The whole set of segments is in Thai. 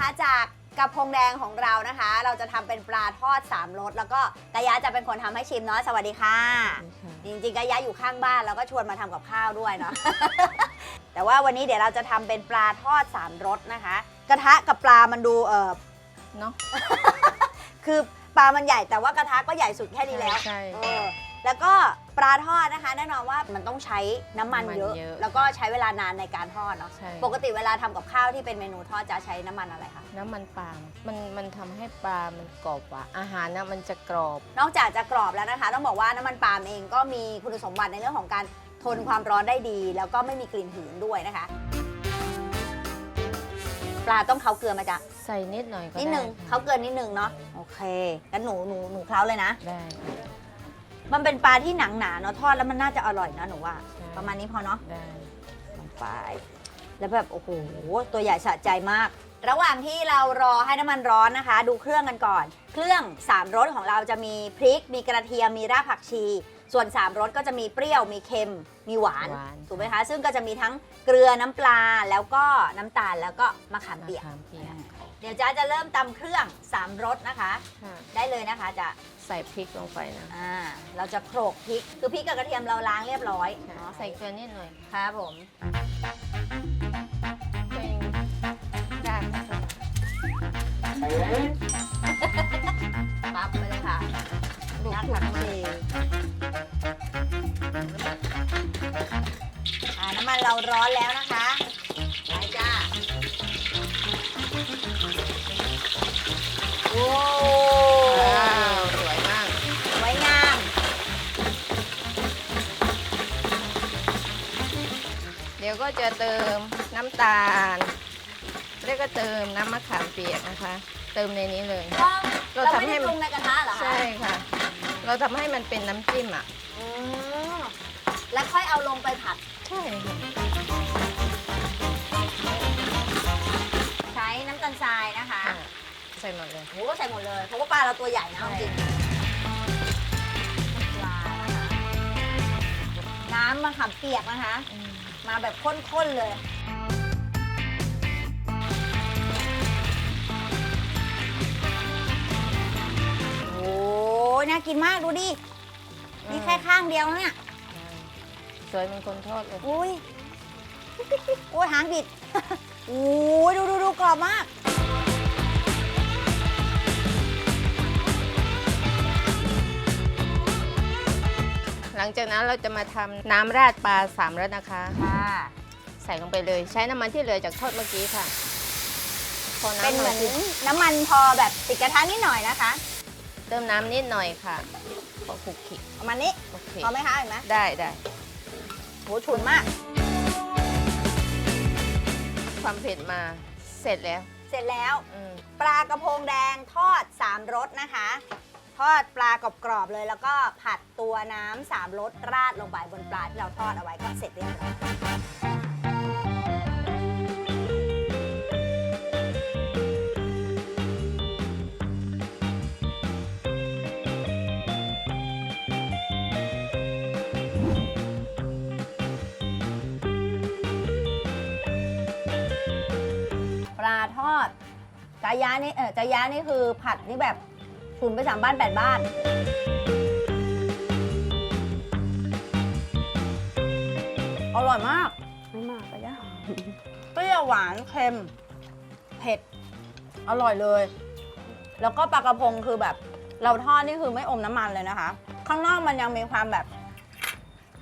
นะคะจากกระพงแดงของเรานะคะ เราจะทำเป็นปลาทอดสามรสแล้วก็กายะจะเป็นคนทำให้ชิมเนาะสวัสดีค่ะ จริงๆกายะอยู่ข้างบ้านแล้วก็ชวนมาทำกับข้าวด้วยเนาะ แต่ว่าวันนี้เดี๋ยวเราจะทำเป็นปลาทอดสามรสนะคะ กระทะกับปลามันดูเออเนาะ คือปลามันใหญ่แต่ว่ากระทะก็ใหญ่สุดแค่นี้แล้วใช่เอใช่อ แล้วก็ปลาทอดนะคะ แน่นอนว่ามันต้องใช้น้ำมันน้ำมันเยอะเยอะแล้วก็ใช้เวลานานในการทอดเนาะใช่ ปกติเวลาทำกับข้าวที่เป็นเมนูทอดจะใช้น้ำมันอะไรคะน้ำมันปาล์มมันมันทำให้ปลามันกรอบกว่าอาหารนะมันจะกรอบ นอกจากจะกรอบแล้วนะคะ ต้องบอกว่าน้ำมันปาล์มเองก็มีคุณสมบัติในเรื่องของการทนความร้อนได้ดี แล้วก็ไม่มีกลิ่นหืนด้วยนะคะ ปลาต้องเขาเกลือมาจ้ะใส่นิดหน่อยก็นิดหนึ่งไค่ะเขาเกลือนิดหนึ่งเนาะโอเคงั้นหนูหนูหนูเคล้าเลยนะ ได้ มันเป็นปลาที่หนังหนาเนาะทอดแล้วมันน่าจะอร่อยนะหนูว่า ใช่ ประมาณนี้พอเนาะได้ลงไป แล้วแบบโอ้โหตัวใหญ่สะใจมาก ระหว่างที่เรารอให้น้ำมันร้อนนะคะ ดูเครื่องกันก่อน เครื่องสามรสของเราจะมีพริก มีกระเทียมมีรากผักชี ส่วนสามรสก็จะมีเปรี้ยวมีเค็มมีหวาน หวานถูกไหมคะ ซึ่งก็จะมีทั้งเกลือน้ำปลาแล้วก็น้ำตาลแล้วก็มะขามมะเปียกขามเปียก เดี๋ยวจ้าจะเริ่มตำเครื่องสามรสนะคะ ค่ะได้เลยนะคะจะใส่พริกลงไปนะอ่าเราจะโขลกพริก คือพริกกับกระเทียมเราล้างเรียบร้อยค่ะเนาะใส่เกลือนิดหน่อยครับผมเป็นรากผักชีปั๊บไปเลยค่ะลูกรากถูกผักมาชีอ่าน้ำมันเราร้อนแล้วนะ ก็จะเติมน้ำตาล แล้วก็เติมน้ำมะขามเปียกนะคะ เติมในนี้เลย เราเราทำไม่ให้ได้มันปรุงในกระทะเหรอคะใช่ค่ะ เราทำให้มันเป็นน้ำจิ้มอะอืมแล้วค่อยเอาลงไปผัด ใช่ค่ะใช้น้ำตาลทรายนะคะอะใส่หมดเลยโอ้ใส่หมดเลยเพราะว่าปลาเราตัวใหญ่นะเอาจริง น้ำมะขามเปียกนะคะอืมมาแบบข้นๆเลย โอ้ยน่ากินมากดูดิ นี่แค่ข้างเดียวนะเนี่ย สวยเหมันคนทอดเลย อุ้ย โอ้ยหางบิด โอ้ยดูดูดูกรอบมากห งจากนั้นเราจะมาทำน้ำราดปลาสามรสนะคะ ค่ะใส่ลงไปเลย ใช้น้ำมันที่เหลือจากทอดเมื่อกี้ค่ะ พอเป็นน้ำเหมืมาอนขึ้นน้ำมันพอแบบติดกระทะนิดหน่อยนะคะเติมน้ำนิดหน่อยค่ะพอคลุกคลิกประมาณนี้โอเคพอไหมคะเห็นไหมได้ได้ โหฉุนมาก ความเผ็ดมาเสร็จแล้วเสร็จแล้ว อืมปลากระพงแดงทอดสามรสนะคะ ทอดปลากรอบๆเลย แล้วก็ผัดตัวน้ำสามรสราดลงไปบนปลาที่เราทอดเอาไว้ก็เสร็จเรียบร้อยปลาทอดกายะนี่เออกายะนี่คือผัดนี่แบบ ฉุนไปสามบ้านแปดบ้าน อร่อยมาก ไม่มากก็ได้เปรี้ยวหวานเค็ม เผ็ด อร่อยเลย แล้วก็ปลากระพงคือแบบ เราทอดนี่คือไม่อมน้ำมันเลยนะคะ ข้างนอกมันยังมีความแบบ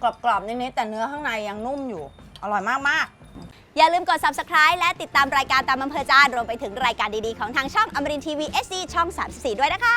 กรอบๆนิดๆแต่เนื้อข้างในยังนุ่มอยู่ อร่อยมากๆ อย่าลืมกด subscribe และติดตามรายการตามอำเภอใจารวมไปถึงรายการดีๆ ของทางช่องอมรินทีวี SD ช่อง 34 ด้วยนะคะ